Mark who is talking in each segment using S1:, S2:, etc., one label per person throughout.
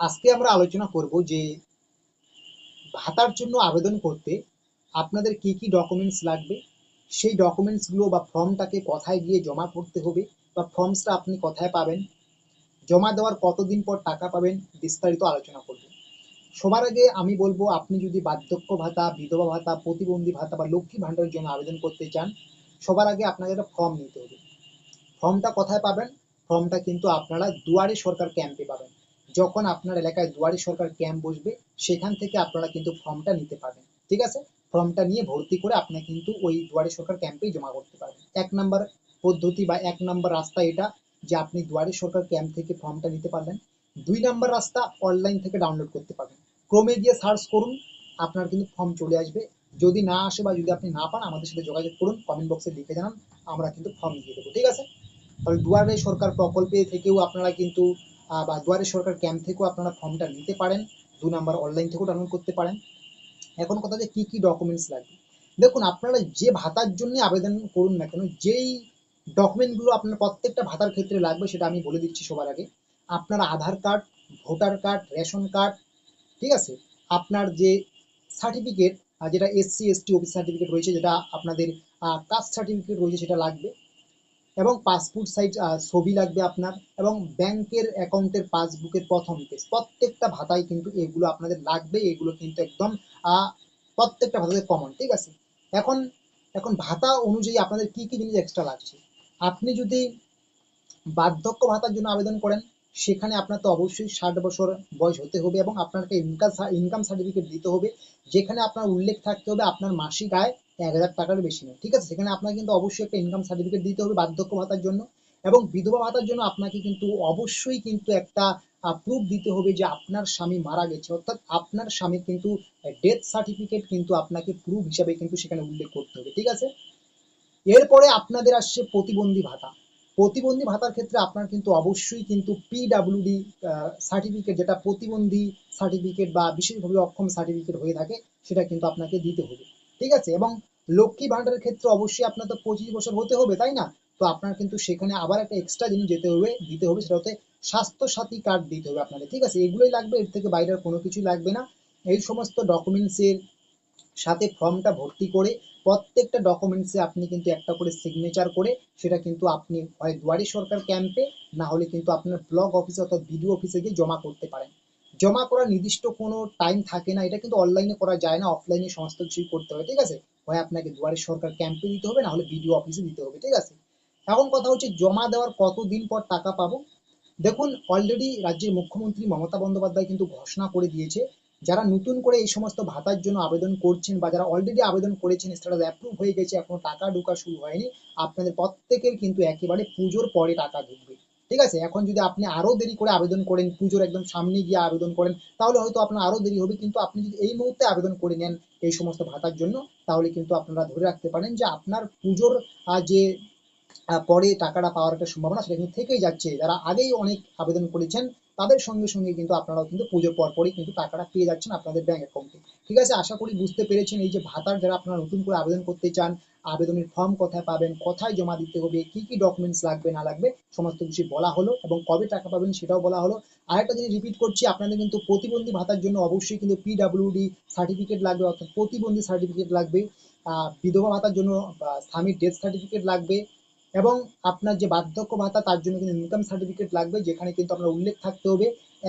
S1: আজকে আমরা আলোচনা করব যে ভাতার জন্য আবেদন করতে আপনাদের কি কি ডকুমেন্টস লাগবে? সেই ডকুমেন্টসগুলো বা ফর্মটাকে কোথায় গিয়ে জমা করতে হবে বা ফর্মসটা আপনি কোথায় পাবেন? জমা দেওয়ার কতদিন পর টাকা পাবেন? বিস্তারিত আলোচনা করব। সবার আগে আমি বলব, আপনি যদি বার্ধক্য ভাতা, বিধবা ভাতা, প্রতিবন্ধী ভাতা বা লক্ষ্মী ভাণ্ডারের জন্য আবেদন করতে চান, সবার আগে আপনাকে একটা ফর্ম নিতে হবে। ফর্মটা কোথায় পাবেন? ফর্মটা কিন্তু আপনারা দুয়ারে সরকার ক্যাম্পে পাবেন। যখন আপনার এলাকায় দুয়ারি সরকার ক্যাম্প বসবে, সেখান থেকে আপনারা কিন্তু ফর্মটা নিতে পারবেন। ঠিক আছে? ফর্মটা নিয়ে ভর্তি করে আপনি কিন্তু ওই দুয়ারি সরকার ক্যাম্পেই জমা করতে পারবেন। এক নাম্বার পদ্ধতি বা এক নাম্বার রাস্তা এটা যে আপনি দুয়ারি সরকার ক্যাম্প থেকে ফর্মটা নিতে পারবেন। দুই নাম্বার রাস্তা অনলাইন থেকে ডাউনলোড করতে পারবেন। ক্রমে গিয়ে সার্চ করুন, আপনার কিন্তু ফর্ম চলে আসবে। যদি না আসে বা যদি আপনি না পান, আমাদের সাথে যোগাযোগ করুন কমেন্ট বক্সে লিখে জানান, আমরা কিন্তু ফর্ম দিয়ে দেবো। ঠিক আছে? তাহলে দুয়ারে সরকার প্রকল্পে থেকেও আপনারা কিন্তু বা দুয়ারে সরকার ক্যাম্প থেকেও আপনারা ফর্মটা নিতে পারেন। দু নাম্বার অনলাইন থেকেও ডাউনলোড করতে পারেন। এখন কথা যে কি কি ডকুমেন্টস লাগবে? দেখুন, আপনারা যে ভাতার জন্য আবেদন করুন না কেন, যেই ডকুমেন্টগুলো আপনার প্রত্যেকটা ভাতার ক্ষেত্রে লাগবে সেটা আমি বলে দিচ্ছি সবার আগে। আপনার Aadhaar card, voter card, ration card, ঠিক আছে? আপনার যে সার্টিফিকেট যেটা এসসি এসটি অফিস সার্টিফিকেট রয়েছে, যেটা আপনাদের কাস্ট সার্টিফিকেট রয়েছে সেটা লাগবে। এবং পাসপোর্ট সাইজ ছবি লাগবে আপনার এবং ব্যাংকের অ্যাকাউন্টের পাসবুকের প্রথম পেজ। প্রত্যেকটা ভাতায় কিন্তু এগুলো আপনাদের লাগবে, এগুলো কিন্তু একদম প্রত্যেকটা ভাতাতে কমন ঠিক আছে? এখন এখন ভাতা অনুযায়ী আপনাদের কি কি জিনিস এক্সট্রা লাগছে? আপনি যদি বার্ধক্য ভাতার জন্য আবেদন করেন, সেখানে আপনার তো অবশ্যই ষাট বছর বয়স হতে হবে এবং আপনাকে ইনকাম ইনকাম সার্টিফিকেট দিতে হবে। যেখানে আপনার উল্লেখ থাকতে হবে আপনার মাসিক আয় এক হাজার টাকার বেশি নয়। ঠিক আছে? সেখানে আপনাকে কিন্তু অবশ্যই একটা ইনকাম সার্টিফিকেট দিতে হবে বার্ধক্য ভাতার জন্য এবং বিধবা ভাতার জন্য আপনাকে কিন্তু অবশ্যই কিন্তু একটা প্রুফ দিতে হবে যে আপনার স্বামী মারা গেছে। অর্থাৎ আপনার স্বামীর কিন্তু ডেথ সার্টিফিকেট কিন্তু আপনাকে প্রুফ হিসাবে কিন্তু সেখানে উল্লেখ করতে হবে। ঠিক আছে? এরপরে আপনাদের আসছে প্রতিবন্ধী ভাতা। প্রতিবন্ধী ভাতার ক্ষেত্রে আপনার কিন্তু অবশ্যই কিন্তু পিডাব্লিউডি সার্টিফিকেট যেটা প্রতিবন্ধী সার্টিফিকেট বা বিশেষভাবে অক্ষম সার্টিফিকেট হয়ে থাকে, সেটা কিন্তু আপনাকে দিতে হবে। ঠিক আছে? এবং লক্ষ্মী ভাণ্ডারের ক্ষেত্রে অবশ্যই আপনার তো পঁচিশ বছর হতে হবে, তাই না? তো আপনার কিন্তু সেখানে আবার একটা এক্সট্রা জিনিস যেতে হবে, দিতে হবে, সেটা হচ্ছে স্বাস্থ্য সাথী কার্ড দিতে হবে আপনাদের ঠিক আছে? এগুলোই লাগবে, এর থেকে বাইরের কোনো কিছু লাগবে না। এই সমস্ত ডকুমেন্টসের সাথে ফর্মটা ভর্তি করে প্রত্যেকটা ডকুমেন্টসে আপনি কিন্তু একটা করে সিগনেচার করে সেটা কিন্তু আপনি হয় দুয়ারি সরকার ক্যাম্পে না হলে কিন্তু আপনার ব্লক অফিসে অর্থাৎ বিডিও অফিসে গিয়ে জমা করতে পারেন। জমা করার নির্দিষ্ট কোনো টাইম থাকে না, এটা কিন্তু অনলাইনে করা যায় না অফলাইনে সমস্ত কিছুই করতে হয়, ঠিক আছে? হয় আপনাকে দুয়ারে সরকার ক্যাম্পে দিতে হবে না হলে বিডিও অফিসে দিতে হবে, ঠিক আছে? এখন কথা হচ্ছে জমা দেওয়ার কতদিন পর টাকা পাবো? দেখুন অলরেডি রাজ্যের মুখ্যমন্ত্রী মমতা বন্দ্যোপাধ্যায় কিন্তু ঘোষণা করে দিয়েছে, যারা নতুন করে এই সমস্ত ভাতার জন্য আবেদন করছেন বা যারা অলরেডি আবেদন করেছেন স্ট্যাটাস অ্যাপ্রুভ হয়ে গেছে, এখনও টাকা ঢোকা শুরু হয়নি, আপনাদের প্রত্যেকের কিন্তু একেবারে পুজোর পরে টাকা ঢুকবে। ঠিক আছে? এখন যদি আপনি আরও দেরি করে আবেদন করেন, পুজোর একদম সামনে গিয়ে আবেদন করেন, তাহলে হয়তো আপনার আরও দেরি হবে। কিন্তু আপনি যদি এই মুহূর্তে আবেদন করে নেন এই সমস্ত ভাতার জন্য, তাহলে কিন্তু আপনারা ধরে রাখতে পারেন যে আপনার পুজোর যে পরে টাকাটা পাওয়ার একটা সম্ভাবনা সেটা কিন্তু থেকেই যাচ্ছে। যারা আগেই অনেক আবেদন করেছেন, তাদের সঙ্গে সঙ্গে কিন্তু আপনারাও কিন্তু পুজোর পর পরই কিন্তু টাকাটা পেয়ে যাচ্ছেন আপনাদের ব্যাংক অ্যাকাউন্টে। ঠিক আছে? আশা করি বুঝতে পেরেছেন এই যে ভাতার, যারা আপনারা নতুন করে আবেদন করতে চান আবেদনের ফর্ম কোথায় পাবেন, কোথায় জমা দিতে হবে, কি কি ডকুমেন্টস লাগবে, না লাগবে, সমস্ত কিছু বলা হলো এবং কবে টাকা পাবেন সেটাও বলা হলো। আরেকটা জিনিস রিপিট করছি, আপনাদের কিন্তু প্রতিবন্ধী ভাতার জন্য অবশ্যই কিন্তু পিডাব্লিউডি সার্টিফিকেট লাগবে, অর্থাৎ প্রতিবন্ধী সার্টিফিকেট লাগবে বিধবা ভাতার জন্য স্বামীর ডেথ সার্টিফিকেট লাগবে এবং আপনার যে বার্ধক্য ভাতা তার জন্য কিন্তু ইনকাম সার্টিফিকেট লাগবে, যেখানে কিন্তু আপনার উল্লেখ থাকতে হবে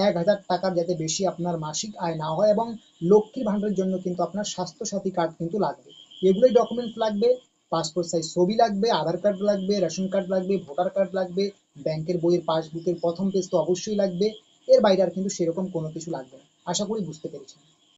S1: এক হাজার টাকার যাতে বেশি আপনার মাসিক আয় না হয় এবং লক্ষ্মীর ভাণ্ডারের জন্য কিন্তু আপনার স্বাস্থ্য সাথী কার্ড কিন্তু লাগবে। এগুলোই ডকুমেন্টস লাগবে পাসপোর্ট সাইজ ছবি লাগবে আধার কার্ড লাগবে রেশন কার্ড লাগবে ভোটার কার্ড লাগবে, ব্যাংকের বইয়ের পাসবুকের প্রথম পেজ তো অবশ্যই লাগবে, এর বাইরে আর কিন্তু সেরকম কোনো কিছু লাগবে না। আশা করি বুঝতে পেরেছেন।